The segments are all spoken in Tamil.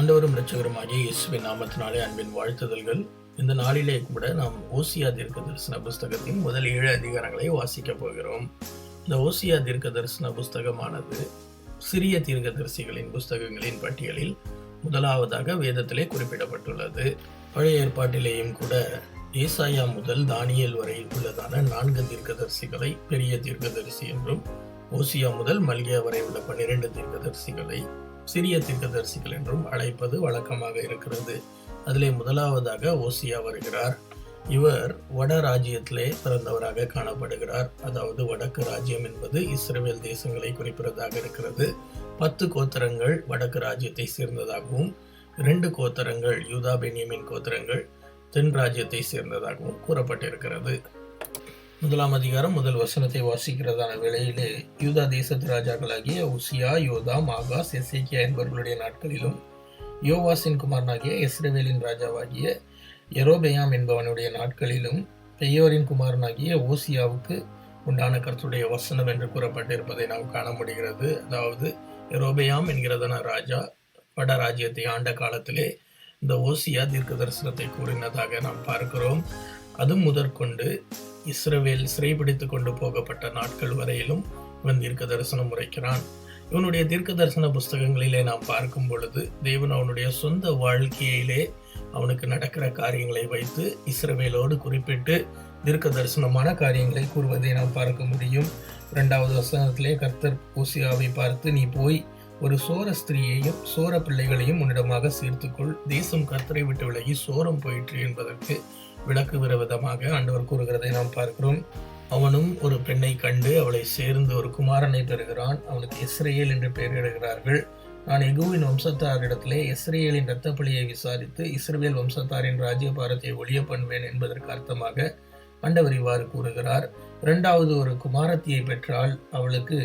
ஆண்டவரும் இரட்சகருமாகிய இயேசுவின் நாமத்தினாலே அன்பின் வாழ்த்துதல்கள். இந்த நாளிலே கூட நாம் ஓசியா தீர்க்க தரிசன புஸ்தகத்தின் முதல் ஏழு அதிகாரங்களை வாசிக்கப் போகிறோம். இந்த ஓசியா தீர்க்க தரிசன புஸ்தகமானது சிறிய தீர்க்கதரிசிகளின் புஸ்தகங்களின் பட்டியலில் முதலாவதாக வேதத்திலே குறிப்பிடப்பட்டுள்ளது. பழைய ஏற்பாட்டிலேயும் கூட ஏசாயா முதல் தானியல் வரை உள்ளதான நான்கு தீர்க்கதரிசிகளை பெரிய தீர்க்கதரிசி என்றும் ஓசியா முதல் மல்கியா வரை உள்ள பன்னிரண்டு தீர்க்கதரிசிகளை சிறிய தீர்க்கதரிசிகள் என்றும் அழைப்பது வழக்கமாக இருக்கிறது. அதிலே முதலாவதாக ஓசியா வருகிறார். இவர் வட ராஜ்யத்திலே பிறந்தவராக காணப்படுகிறார். அதாவது வடக்கு ராஜ்யம் என்பது இஸ்ரேல் தேசங்களை குறிப்பிடுவதாக இருக்கிறது. பத்து கோத்திரங்கள் வடக்கு ராஜ்யத்தை சேர்ந்ததாகவும் இரண்டு கோத்திரங்கள் யூதா பென்யமின் கோத்திரங்கள் தென் ராஜ்யத்தை சேர்ந்ததாகவும் கூறப்பட்டிருக்கிறது. முதலாம் அதிகாரம் முதல் வசனத்தை வாசிக்கிறதான வேளையிலே யூதா தேசத்து ராஜாக்களாகிய உசியா யோதா மாகாஸ் எசேக்கியா என்பவர்களுடைய நாட்களிலும் யோவாசின் குமாரனாகிய இஸ்ரேவேலின் ராஜாவாகிய எரோபெயாம் என்பவனுடைய நாட்களிலும் பெயோரின் குமாரனாகிய ஓசியாவுக்கு உண்டான கருத்துடைய வசனம் என்று கூறப்பட்டிருப்பதை நாம் காண முடிகிறது. அதாவது எரோபெயாம் என்கிறதான ராஜா வட ராஜ்யத்தை ஆண்ட காலத்திலே இந்த ஓசியா தீர்க்க தரிசனத்தை கூறினதாக நாம் பார்க்கிறோம். அது முதற்கொண்டு இஸ்ரவேல் சிறைபிடித்து கொண்டு போகப்பட்ட நாட்கள் வரையிலும் இவன் தீர்க்க தரிசனம் உரைக்கிறான். இவனுடைய தீர்க்க தரிசன புஸ்தகங்களிலே நாம் பார்க்கும் பொழுது தேவன் அவனுடைய சொந்த வாழ்க்கையிலே அவனுக்கு நடக்கிற காரியங்களை வைத்து இஸ்ரவேலோடு குறிப்பிட்டு தீர்க்க தரிசனமான காரியங்களை கூறுவதை நாம் பார்க்க முடியும். இரண்டாவது வசனத்திலே கர்த்தர் ஊசியாவை பார்த்து நீ போய் ஒரு சோர ஸ்திரீயையும் சோர பிள்ளைகளையும் உன்னிடமாக சேர்த்துக்கொள். தேசம் கர்த்தரை விட்டு விலகி சோரம் போயிற்று என்பதற்கு விளக்குகிற விதமாக ஆண்டவர் கூறுகிறதை நாம் பார்க்கிறோம். அவனும் ஒரு பெண்ணை கண்டு அவளை சேர்ந்து ஒரு குமாரனை பெறுகிறான் அவனுக்கு இஸ்ரேல் என்று பெயரிடுகிறார்கள் நான் எகுவின் வம்சத்தாரிடத்திலே இஸ்ரேலின் இரத்த பலியை விசாரித்து இஸ்ரேல் வம்சத்தாரின் ராஜ்யபாரத்தை ஒழிய பண்ணுவேன் என்பதற்கு அர்த்தமாக ஆண்டவர் இவ்வாறு கூறுகிறார். இரண்டாவது ஒரு குமாரத்தியை பெற்றால் அவளுக்கு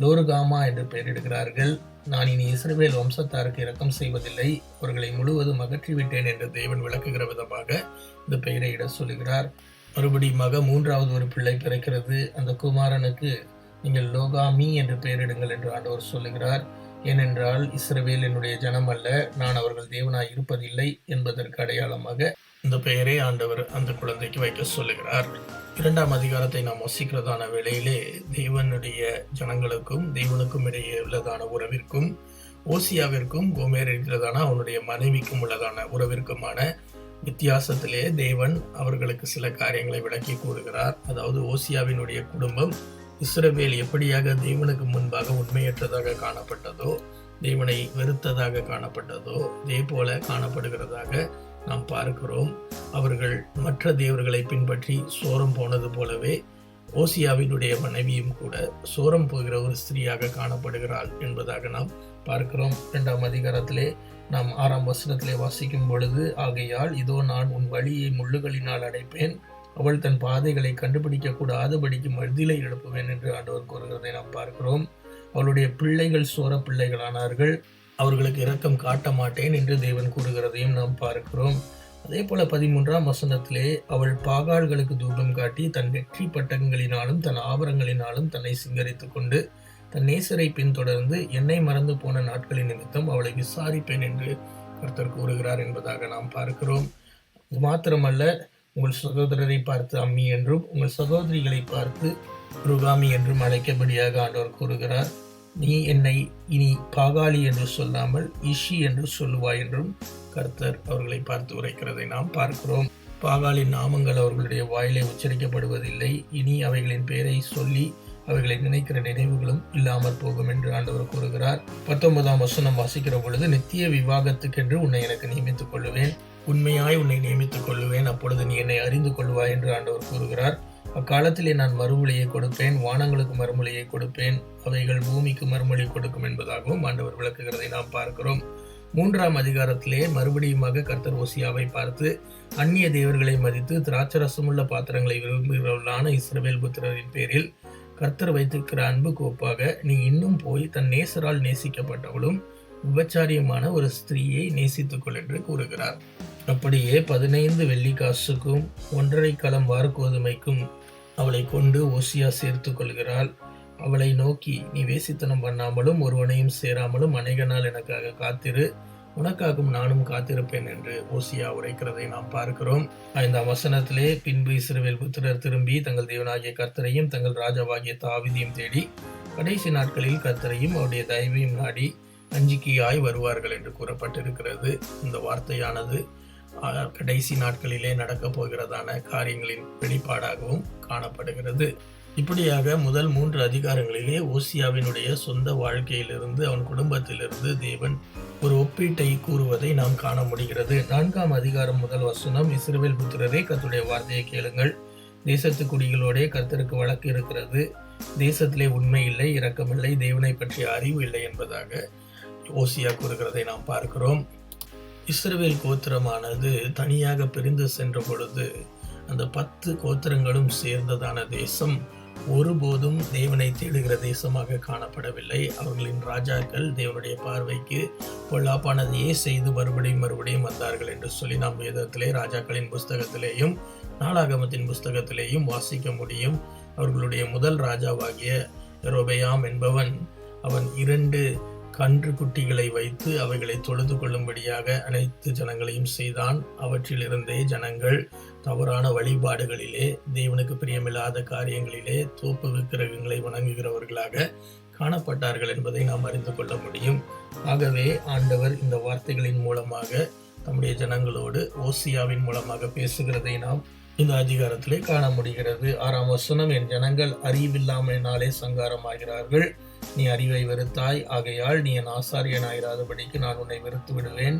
லோருகாமா என்று பெயரிடுகிறார்கள். நான் இனி இஸ்ரவேல் வம்சத்தாருக்கு இரக்கம் செய்வதில்லை. அவர்களை முழுவதும் அகற்றிவிட்டேன் என்று தேவன் விளக்குகிற விதமாக இந்த பெயரை இட சொல்லுகிறார். மறுபடியுமாக மூன்றாவது ஒரு பிள்ளை பிறக்கிறது. அந்த குமாரனுக்கு நீங்கள் லோகாமி என்று பெயரிடுங்கள் என்று ஆண்டவர் சொல்லுகிறார். ஏனென்றால் இஸ்ரவேல் என்னுடைய ஜனம் அல்ல. நான் அவர்கள் தேவனாய் இருப்பதில்லை என்பதற்கு அடையாளமாக இந்த பெயரை ஆண்டவர் அந்த குழந்தைக்கு வைக்க சொல்லுகிறார். இரண்டாம் அதிகாரத்தை நாம் வசிக்கிறதான வேளையிலே தேவனுடைய ஜனங்களுக்கும் தேவனுக்கும் இடையே உள்ளதான உறவிற்கும் ஓசியாவிற்கும் கோமேர் இருக்கிறதான அவனுடைய மனைவிக்கும் உள்ளதான உறவிற்குமான வித்தியாசத்திலே தேவன் அவர்களுக்கு சில காரியங்களை விளக்கி கூறுகிறார். அதாவது ஓசியாவினுடைய குடும்பம் இஸ்ரவேல் எப்படியாக தேவனுக்கு முன்பாக உண்மையற்றதாக காணப்பட்டதோ தேவனை வெறுத்ததாக காணப்பட்டதோ இதே போல காணப்படுகிறதாக நாம் பார்க்கிறோம். அவர்கள் மற்ற தேவர்களை பின்பற்றி சோரம் போனது போலவே ஓசியாவினுடைய மனைவியும் கூட சோரம் போகிற ஒரு ஸ்திரீயாக காணப்படுகிறாள் என்பதாக நாம் பார்க்கிறோம். இரண்டாம் அதிகாரத்திலே நாம் ஆறாம் வசனத்திலே வாசிக்கும் பொழுது ஆகையால் இதோ நான் உன் வழியை முள்ளுகளினால் அடைப்பேன் அவள் தன் பாதைகளை கண்டுபிடிக்க கூடாதபடிக்கு மருதிலை எழுப்புவேன் என்று ஆண்டவர் கூறுகிறதை நாம் பார்க்கிறோம். அவளுடைய பிள்ளைகள் சோர பிள்ளைகளானார்கள் அவர்களுக்கு இரக்கம் காட்ட மாட்டேன் என்று தேவன் கூறுகிறதையும் நாம் பார்க்கிறோம். அதே போல பதிமூன்றாம் வசனத்திலே அவள் பாகாள்களுக்கு தூபம் காட்டி தன் வெற்றி பட்டங்களினாலும் தன் ஆபரங்களினாலும் தன்னை சிங்கரித்துக் கொண்டு தன் நேசரை பின்தொடர்ந்து என்னை மறந்து போன நாட்களின் நிமித்தம் அவளை விசாரிப்பேன் என்று கர்த்தர் கூறுகிறார் என்பதாக நாம் பார்க்கிறோம். இது மாத்திரமல்ல உங்கள் சகோதரரை பார்த்து அம்மி என்றும் உங்கள் சகோதரிகளை பார்த்து ருகாமி என்றும் அழைக்கபடியாக ஆண்டவர் கூறுகிறார். நீ என்னை இனி பாகாளி என்று சொல்லாமல் இஷி என்று சொல்லுவாய் என்றும் கர்த்தர் அவர்களை பார்த்து உரைக்கிறதை நாம் பார்க்கிறோம். பாகாலின் நாமங்கள் அவர்களுடைய வாயிலே உச்சரிக்கப்படுவதில்லை. இனி அவைகளின் பெயரை சொல்லி அவைகளை நினைக்கிற நினைவுகளும் இல்லாமல் போகும் என்று ஆண்டவர் கூறுகிறார். பத்தொன்பதாம் வசனம் வாசிக்கிற பொழுது நித்திய விவாகத்துக்கென்று உன்னை எனக்கு நியமித்துக் கொள்ளுவேன். உண்மையாய் உன்னை நியமித்துக் கொள்ளுவேன். அப்பொழுது நீ என்னை அறிந்து கொள்வாய் என்று ஆண்டவர் கூறுகிறார். அக்காலத்திலே நான் மறுமொழியை கொடுப்பேன் வானங்களுக்கு மறுமொழியை கொடுப்பேன் அவைகள் பூமிக்கு மறுமொழி கொடுக்கும் என்பதாகவும் ஆண்டவர் விளக்குகிறதை நாம் பார்க்கிறோம். மூன்றாம் அதிகாரத்திலே மறுபடியுமாக கர்த்தர் ஓசியாவை பார்த்து அந்நிய தேவர்களை மதித்து திராட்சரசமுள்ள பாத்திரங்களை விரும்புகிறவர்களான இஸ்ரவேல் புத்திரரின் பேரில் கர்த்தர் வைத்திருக்கிற அன்பு கோப்பாக நீ இன்னும் போய் தன் நேசரால் நேசிக்கப்பட்டவளும் விபச்சாரியமான ஒரு ஸ்திரீயை நேசித்துக்கொள் என்று கூறுகிறார். அப்படியே பதினைந்து வெள்ளி காசுக்கும் ஒன்றரை களம் வார்கோதுமைக்கும் அவளை கொண்டு ஓசியா சேர்த்து கொள்கிறாள். அவளை நோக்கி நீ வேசித்தனம் பண்ணாமலும் ஒருவனையும் சேராமலும் அநேக நாள் எனக்காக காத்திரு. உனக்காகவும் நானும் காத்திருப்பேன் என்று ஓசியா உரைக்கிறதை நாம் பார்க்கிறோம். ஐந்தாம் வசனத்திலே பின்பு இஸ்ரவேல் புத்திரர் திரும்பி தங்கள் தேவனாகிய கர்த்தரையும் தங்கள் ராஜாவாகிய தாவிதியும் தேடி கடைசி நாட்களில் கர்த்தரையும் அவருடைய தயவையும் நாடி அஞ்சிக்கையாய் வருவார்கள் என்று கூறப்பட்டிருக்கிறது. இந்த வார்த்தையானது கடைசி நாட்களிலே நடக்கப் போகிறதான காரியங்களின் வெளிப்பாடாகவும் காணப்படுகிறது. இப்படியாக முதல் மூன்று அதிகாரங்களிலே ஓசியாவினுடைய சொந்த வாழ்க்கையிலிருந்து அவன் குடும்பத்திலிருந்து தேவன் ஒரு ஒப்பீட்டை கூறுவதை நாம் காண முடிகிறது. நான்காம் அதிகாரம் முதல் வசனம் இஸ்ரேல் புத்திரரே கத்துடைய வார்த்தையை கேளுங்கள். தேசத்து குடிகளோடே கர்த்தருக்கு வழக்கு இருக்கிறது. தேசத்திலே உண்மை இல்லை இரக்கமில்லை தேவனை பற்றிய அறிவு இல்லை என்பதாக ஓசியா கூறுகிறதை நாம் பார்க்கிறோம். இஸ்ரவேல் கோத்திரமானது தனியாக பிரிந்து சென்ற பொழுது அந்த பத்து கோத்திரங்களும் சேர்ந்ததான தேசம் ஒருபோதும் தேவனை தேடுகிற தேசமாக காணப்படவில்லை. அவர்களின் ராஜாக்கள் தேவனுடைய பார்வைக்கு பொல்லாப்பானதையே செய்து மறுபடியும் மறுபடியும் வந்தார்கள் என்று சொல்லி நாம் வேதத்திலே ராஜாக்களின் புஸ்தகத்திலேயும் நாளாகமத்தின் புஸ்தகத்திலேயும் வாசிக்க முடியும். அவர்களுடைய முதல் ராஜாவாகிய ரோபயாம் என்பவன் அவன் இரண்டு கன்று குட்டிகளை வைத்து அவைகளை தொழுது கொள்ளும்படியாக அனைத்து ஜனங்களையும் செய்தான். அவற்றிலிருந்தே ஜனங்கள் தவறான வழிபாடுகளிலே தேவனுக்கு பிரியமில்லாத காரியங்களிலே தோப்பு விக்கிரகங்களை வணங்குகிறவர்களாக காணப்பட்டார்கள் என்பதை நாம் அறிந்து கொள்ள முடியும். ஆகவே ஆண்டவர் இந்த வார்த்தைகளின் மூலமாக தம்முடைய ஜனங்களோடு ஓசியாவின் மூலமாக பேசுகிறதை நாம் இந்த அதிகாரத்திலே காண முடிகிறது. ஆறாம் வசனம் என் ஜனங்கள் அறிவில்லாமையினாலே சங்காரமாகிறார்கள். நீ அறிவை வெறுத்தாய். ஆகையால் நீ என் ஆசாரியனாயிராதபடிக்கு நான் உன்னை வெறுத்து விடுவேன்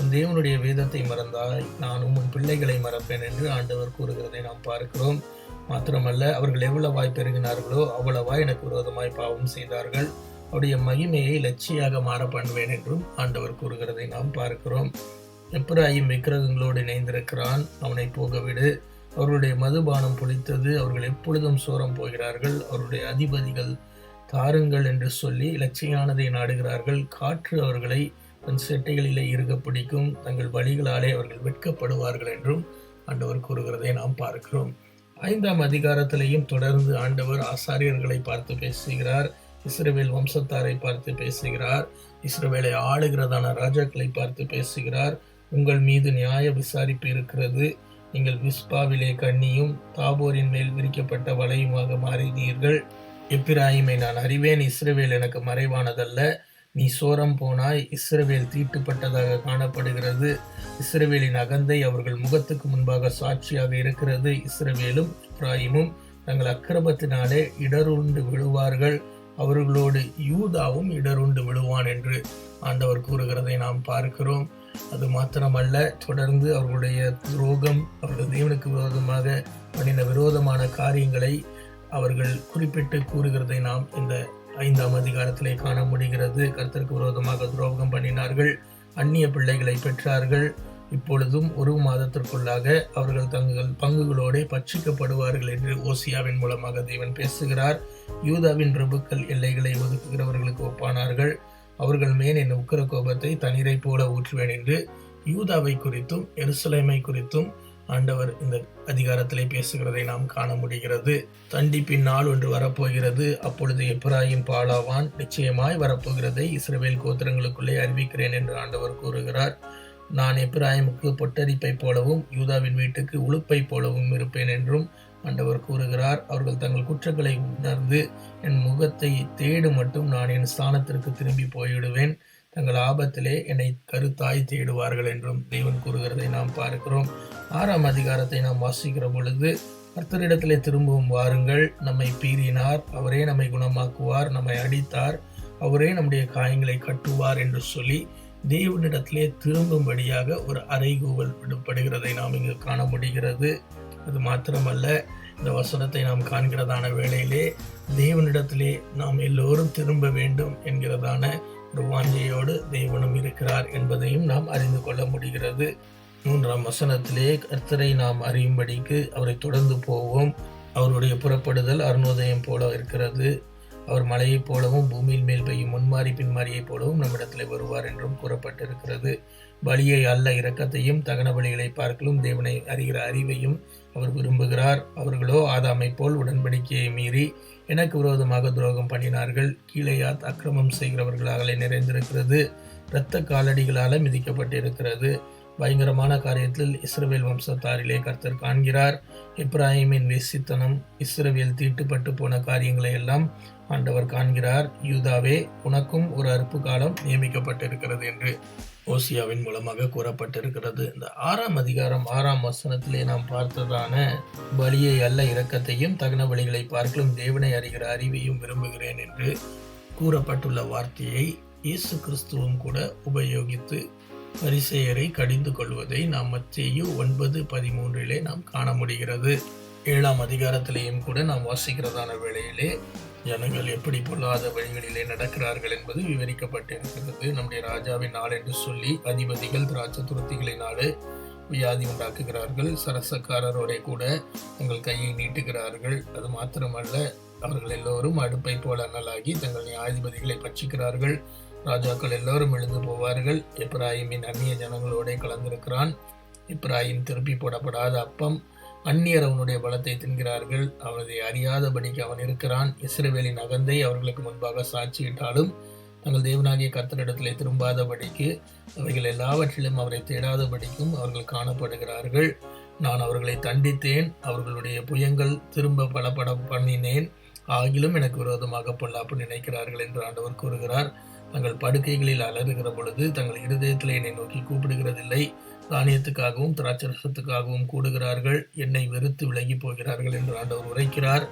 உன் தேவனுடைய வேதத்தை மறந்தாய். நானும் உன் பிள்ளைகளை மறப்பேன் என்று ஆண்டவர் கூறுகிறதை நாம் பார்க்கிறோம். மாத்திரமல்ல அவர்கள் எவ்வளவாய் பெருகினார்களோ அவ்வளவாய் எனக்கு விரோதமாய் பாவம் செய்தார்கள். அவருடைய மகிமையை லட்சியாக மாற பண்ணுவேன் என்றும் ஆண்டவர் கூறுகிறதை நாம் பார்க்கிறோம். எப்ராயிம் விக்கிரகங்களோடு இணைந்திருக்கிறான். அவனை போகவிடு அவர்களுடைய மதுபானம் பொழித்தது அவர்கள் எப்பொழுதும் சோரம் போகிறார்கள். அவருடைய அதிபதிகள் தாருங்கள் என்று சொல்லி இலட்சியானதை நாடுகிறார்கள். காற்று அவர்களை தன் செட்டைகளிலே இருக பிடிக்கும். தங்கள் வழிகளாலே அவர்கள் வெட்கப்படுவார்கள் என்றும் ஆண்டவர் கூறுகிறதை நாம் பார்க்கிறோம். ஐந்தாம் அதிகாரத்திலையும் தொடர்ந்து ஆண்டவர் ஆசாரியர்களை பார்த்து பேசுகிறார். இஸ்ரேவேல் வம்சத்தாரை பார்த்து பேசுகிறார். இஸ்ரேவேலை ஆளுகிறதான ராஜாக்களை பார்த்து பேசுகிறார். உங்கள் மீது நியாய விசாரிப்பு இருக்கிறது. நீங்கள் விஸ்பாவிலே கண்ணியும் தாபோரின் மேல் விரிக்கப்பட்ட வலையுமாக மாறினீர்கள். எப்பிராயிமை நான் அறிவேன் இஸ்ரவேல் எனக்கு மறைவானதல்ல. நீ சோரம் போனாய் இஸ்ரவேல் தீட்டுப்பட்டதாக காணப்படுகிறது. இஸ்ரவேலின் அகந்தை அவர்கள் முகத்துக்கு முன்பாக சாட்சியாக இருக்கிறது. இஸ்ரவேலும் இப்ராஹிமும் தங்கள் அக்கிரமத்தினாலே இடருண்டு விழுவார்கள். அவர்களோடு யூதாவும் இடருண்டு விழுவான் என்று ஆண்டவர் கூறுகிறதை நாம் பார்க்கிறோம். அது மாத்திரமல்ல தொடர்ந்து அவர்களுடைய துரோகம் அவர்கள் தேவனுக்கு விரோதமாக பண்ணின விரோதமான காரியங்களை அவர்கள் குறிப்பிட்டு கூறுகிறதை நாம் இந்த ஐந்தாம் அதிகாரத்திலே காண முடிகிறது. கர்த்தருக்கு விரோதமாக துரோகம் பண்ணினார்கள். அந்நிய பிள்ளைகளை பெற்றார்கள். இப்பொழுதும் ஒரு மாதத்திற்குள்ளாக அவர்கள் தங்கள் பங்குகளோடு பட்சிக்கப்படுவார்கள் என்று ஓசியாவின் மூலமாக தேவன் பேசுகிறார். யூதாவின் பிரபுக்கள் எல்லைகளை ஒதுக்குகிறவர்களுக்கு ஒப்பானார்கள். அவர்கள் மேல் என் உக்கர கோபத்தை தண்ணீரை போல ஊற்றுவேன் என்று யூதாவை குறித்தும் எருசலேமை குறித்தும் ஆண்டவர் இந்த அதிகாரத்திலே பேசுகிறதை நாம் காண முடிகிறது. தண்டிப்பின் நாள் ஒன்று வரப்போகிறது. அப்பொழுது எப்ராஹிம் பாலாவான் நிச்சயமாய் வரப்போகிறதை இஸ்ரவேல் கோத்திரங்களுக்குள்ளே அறிவிக்கிறேன் என்று ஆண்டவர் கூறுகிறார். நான் எப்ராஹிமுக்கு பொட்டரிப்பை போலவும் யூதாவின் வீட்டுக்கு உழுப்பை போலவும் இருப்பேன் என்றும் ஆண்டவர் கூறுகிறார். அவர்கள் தங்கள் குற்றங்களை உணர்ந்து என் முகத்தை தேடு மட்டும் நான் என் ஸ்தானத்திற்கு திரும்பி போய்விடுவேன். தங்கள் ஆபத்திலே என்னை கருத்தாய் தேடுவார்கள் என்றும் தேவன் கூறுகிறதை நாம் பார்க்கிறோம். ஆறாம் அதிகாரத்தை நாம் வாசிக்கிற பொழுது கர்த்தரிடத்திலே திரும்பவும் வாருங்கள். நம்மை பீறினார் அவரே நம்மை குணமாக்குவார் நம்மை அடித்தார் அவரே நம்முடைய காயங்களை கட்டுவார் என்று சொல்லி தேவனிடத்திலே திரும்பும்படியாக ஒரு அறைகூவல் விடுபடுகிறதை நாம் இங்கு காண முடிகிறது. அது மாத்திரமல்ல இந்த வசனத்தை நாம் காண்கிறதான வேளையிலே தேவனிடத்திலே நாம் எல்லோரும் திரும்ப வேண்டும் என்கிறதான ருவாஞ்சையோடு தேவனும் இருக்கிறார் என்பதையும் நாம் அறிந்து கொள்ள முடிகிறது. மூன்றாம் வசனத்திலே கர்த்தரை நாம் அறியும்படிக்கு அவரை தொடர்ந்து போவோம். அவருடைய புறப்படுதல் அருணோதயம் போல இருக்கிறது. அவர் மலையைப் போலவும் பூமியின் மேல் பெய்யும் முன்மாறி பின்மாரியைப் போலவும் நம்மிடத்தில் வருவார் என்றும் கூறப்பட்டிருக்கிறது. பலியை அல்ல இரக்கத்தையும் தகன பலிகளை பார்க்கலும் தேவனை அறிகிற அறிவையும் அவர் விரும்புகிறார். அவர்களோ ஆதாமை போல் உடன்படிக்கையை மீறி எனக்கு விரோதமாக துரோகம் பண்ணினார்கள். கீழையாத் அக்கிரமம் செய்கிறவர்களாகலே நிறைந்திருக்கிறது. இரத்த காலடிகளால் மிதிக்கப்பட்டிருக்கிறது. பயங்கரமான காரியத்தில் இஸ்ரவேல் வம்சத்தாரிலே கர்த்தர் காண்கிறார். இப்ராஹிமின் வேசித்தனம் இஸ்ரவேல் தீட்டுப்பட்டு போன காரியங்களை எல்லாம் ஆண்டவர் காண்கிறார். யூதாவே உனக்கும் ஒரு அறுப்பு காலம் நியமிக்கப்பட்டிருக்கிறது என்று. ஓசியாவின் மூலமாக கூறப்பட்டிருக்கிறது. இந்த ஆறாம் அதிகாரம் ஆறாம் வசனத்திலே நாம் பார்த்ததான பலியை அல்ல இரக்கத்தையும் தகன பலிகளை பார்க்கலும் தேவனை அறிகிற அறிவையும் விரும்புகிறேன் என்று கூறப்பட்டுள்ள வார்த்தையை இயேசு கிறிஸ்துவும் கூட உபயோகித்து பரிசெயரை கடிந்து கொள்வதை நாம் மத்தேயு ஒன்பது பதிமூன்றிலே நாம் காண முடிகிறது. ஏழாம் அதிகாரத்திலேயும் கூட நாம் வாசிக்கிறதான வேளையிலே ஜனங்கள் எப்படி பொல்லாத வழிகளிலே நடக்கிறார்கள் என்பது விவரிக்கப்பட்டிருக்கிறது. நம்முடைய ராஜாவின் நாள் என்று சொல்லி அதிபதிகள் திராட்சை துருத்திகளை நாடு வியாதி உண்டாக்குகிறார்கள். சரசக்காரரோட கூட தங்கள் கையை நீட்டுகிறார்கள். அது மாத்திரமல்ல அவர்கள் எல்லோரும் அடுப்பை போல அனலாகி தங்கள் நியாயாதிபதிகளை பட்சிக்கிறார்கள். ராஜாக்கள் எல்லோரும் எழுந்து போவார்கள். இப்ராஹிமின் அந்நிய ஜனங்களோட கலந்திருக்கிறான். இப்ராஹிம் திருப்பி போடப்படாத அப்பம் அந்நியர் அவனுடைய பலத்தை தின்கிறார்கள். அவனை அறியாதபடிக்கு அவன் இருக்கிறான். இஸ்ரவேலின் அகந்தை அவர்களுக்கு முன்பாக சாட்சியிட்டாலும் தங்கள் தேவனாகிய கர்த்தரிடத்திலே திரும்பாதபடிக்கு அவைகள் எல்லாவற்றிலும் அவரை தேடாதபடிக்கும் அவர்கள் காணப்படுகிறார்கள். நான் அவர்களை தண்டித்தேன். அவர்களுடைய புயங்கள் திரும்ப பலப்பட பண்ணினேன். ஆகிலும் எனக்கு விரோதமாக பொல்லாப்பு நினைக்கிறார்கள் என்று ஆண்டவர் கூறுகிறார். தங்கள் படுக்கைகளில் அலறுகிற பொழுது தங்கள் இருதயத்தில் என்னை நோக்கி கூப்பிடுகிறதில்லை. தானியத்துக்காகவும் திராட்சரசத்துக்காகவும் கூடுகிறார்கள். என்னை வெறுத்து விலகி போகிறார்கள் என்று ஆண்டவர் உரைக்கிறார்.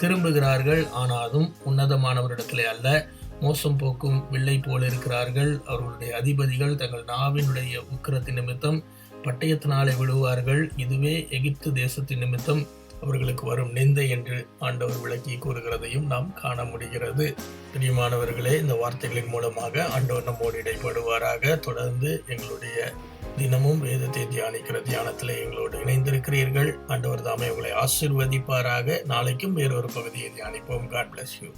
திரும்புகிறார்கள் ஆனாலும் உன்னதமானவரிடத்திலே அல்ல. மோசம் போக்கும் வில்லை போல இருக்கிறார்கள். அவர்களுடைய அதிபதிகள் தங்கள் நாவினுடைய உக்கிரத்தின் நிமித்தம் பட்டயத்தினாலே விழுவார்கள். இதுவே எகிப்து தேசத்தின் நிமித்தம். அவர்களுக்கு வரும் நிந்தை என்று ஆண்டவர் விளக்கி கூறுகிறதையும் நாம் காண முடிகிறது. பிரியமானவர்களே இந்த வார்த்தைகளின் மூலமாக ஆண்டவர் நம்மோடு இடைப்படுவாராக. தொடர்ந்து எங்களுடைய தினமும் வேதத்தை தியானிக்கிற தியானத்தில் எங்களோடு இணைந்திருக்கிறீர்கள். ஆண்டவர் தாமே உங்களை ஆசிர்வதிப்பாராக. நாளைக்கும் வேறொரு பகுதியை தியானிப்போம். God bless you